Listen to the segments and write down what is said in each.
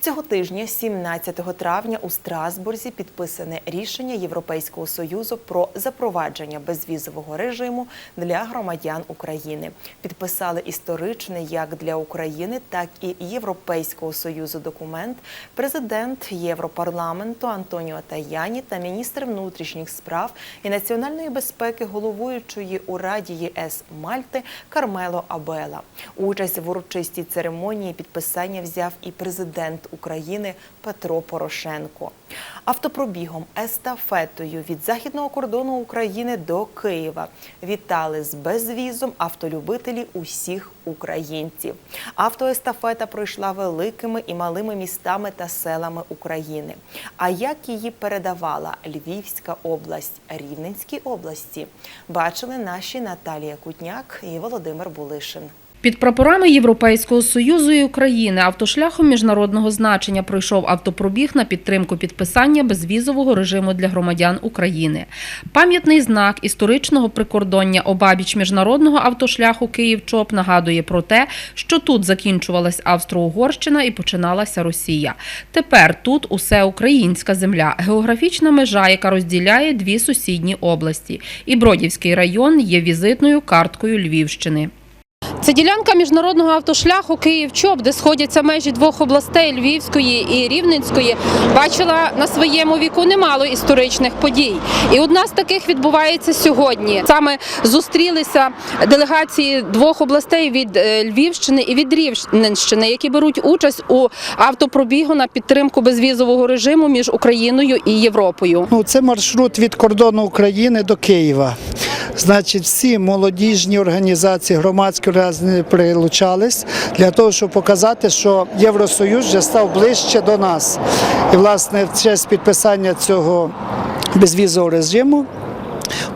Цього тижня, 17 травня, у Страсбурзі підписане рішення Європейського союзу про запровадження безвізового режиму для громадян України. Підписали історичний як для України, так і Європейського союзу документ президент Європарламенту Антоніо Таяні та міністр внутрішніх справ і національної безпеки головуючої у Раді ЄС Мальти Кармело Абела. Участь в урочистій церемонії підписання взяв і президент України Петро Порошенко. Автопробігом естафетою від західного кордону України до Києва вітали з безвізом автолюбителі усіх українців. Автоестафета пройшла великими і малими містами та селами України. А як її передавала Львівська область, Рівненській області, бачили наші Наталія Кутняк і Володимир Булишин. Під прапорами Європейського союзу і України автошляхом міжнародного значення пройшов автопробіг на підтримку підписання безвізового режиму для громадян України. Пам'ятний знак історичного прикордоння обабіч міжнародного автошляху Київ-Чоп нагадує про те, що тут закінчувалась Австро-Угорщина і починалася Росія. Тепер тут усе українська земля, географічна межа, яка розділяє дві сусідні області. І Бродівський район є візитною карткою Львівщини. Це ділянка міжнародного автошляху Київ-Чоп, де сходяться межі двох областей Львівської і Рівненської. Бачила на своєму віку немало історичних подій. І одна з таких відбувається сьогодні. Саме зустрілися делегації двох областей від е, Львівщини і від Рівненщини, які беруть участь у автопробігу на підтримку безвізового режиму між Україною і Європою. Ну, це маршрут від кордону України до Києва. Значить, всі молодіжні організації, громадські організації прилучались для того, щоб показати, що Євросоюз вже став ближче до нас. І, власне, в честь підписання цього безвізового режиму.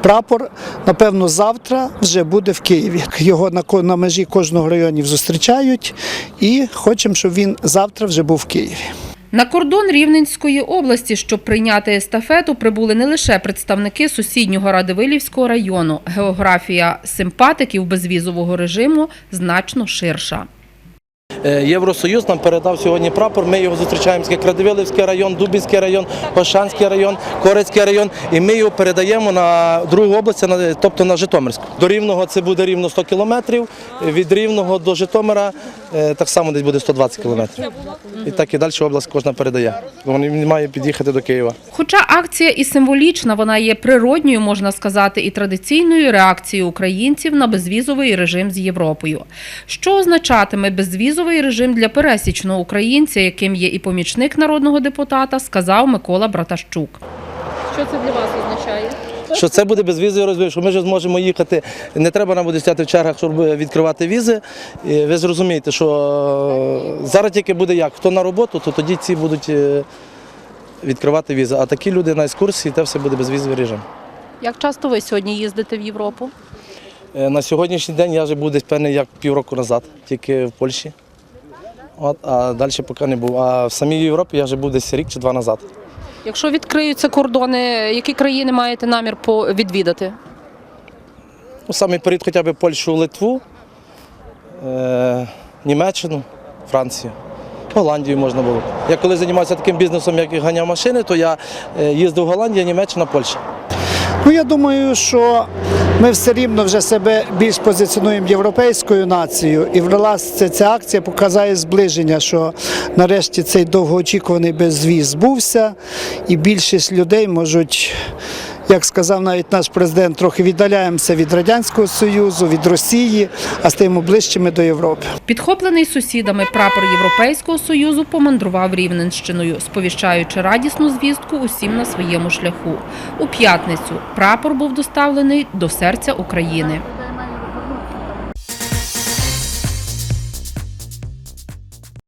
Прапор, напевно, завтра вже буде в Києві. Його на, на межі кожного районів зустрічають і хочемо, щоб він завтра вже був в Києві. На кордон Рівненської області, щоб прийняти естафету, прибули не лише представники сусіднього Радивилівського району. Географія симпатиків безвізового режиму значно ширша. Е, Євросоюз нам передав сьогодні прапор. Ми його зустрічаємо як Радивилівський район, Дубінський район, Ошанський район, Корецький район. І ми його передаємо на другу область, тобто на Житомирську. До Рівного це буде рівно 100 кілометрів. Від Рівного до Житомира е, так само десь буде 120 кілометрів. І так і далі область кожна передає. Вони має під'їхати до Києва. Хоча акція і символічна, вона є природньою, можна сказати, і традиційною реакцією українців на безвізовий режим з Європою. Що означатиме безвізовий режим для пересічного українця, яким є і помічник народного депутата, сказав Микола Братащук. Що це для вас означає? Що це буде безвізовий розвій, що ми вже зможемо їхати. Не треба нам буде стояти в чергах, щоб відкривати візи. І ви зрозумієте, що е, зараз тільки буде як? Хто на роботу, то тоді ці будуть е, відкривати візи. А такі люди на екскурсії, те все буде безвізовий режим. Як часто ви сьогодні їздите в Європу? Е, На сьогоднішній день я вже був десь певний як півроку назад, тільки в Польщі. От, а далі поки не був. А в самій Європі я вже був десь рік чи два назад. Якщо відкриються кордони, які країни маєте намір відвідати? Ну, саме перед хоча б Польщу, Литву, е, Німеччину, Францію. Голландію можна було. Я коли займався таким бізнесом, як ганяв машини, то я е, їздив в Голландію, Німеччина, Польща. Ну, я думаю, що ми все рівно вже себе більш позиціонуємо європейською нацією, і власне ця акція показує зближення, що нарешті цей довгоочікуваний безвіз збувся, і більшість людей можуть. Як сказав навіть наш президент, трохи віддаляємося від Радянського Союзу, від Росії, а стаємо ближчими до Європи. Підхоплений сусідами прапор Європейського союзу помандрував Рівненщиною, сповіщаючи радісну звістку усім на своєму шляху. У п'ятницю прапор був доставлений до серця України.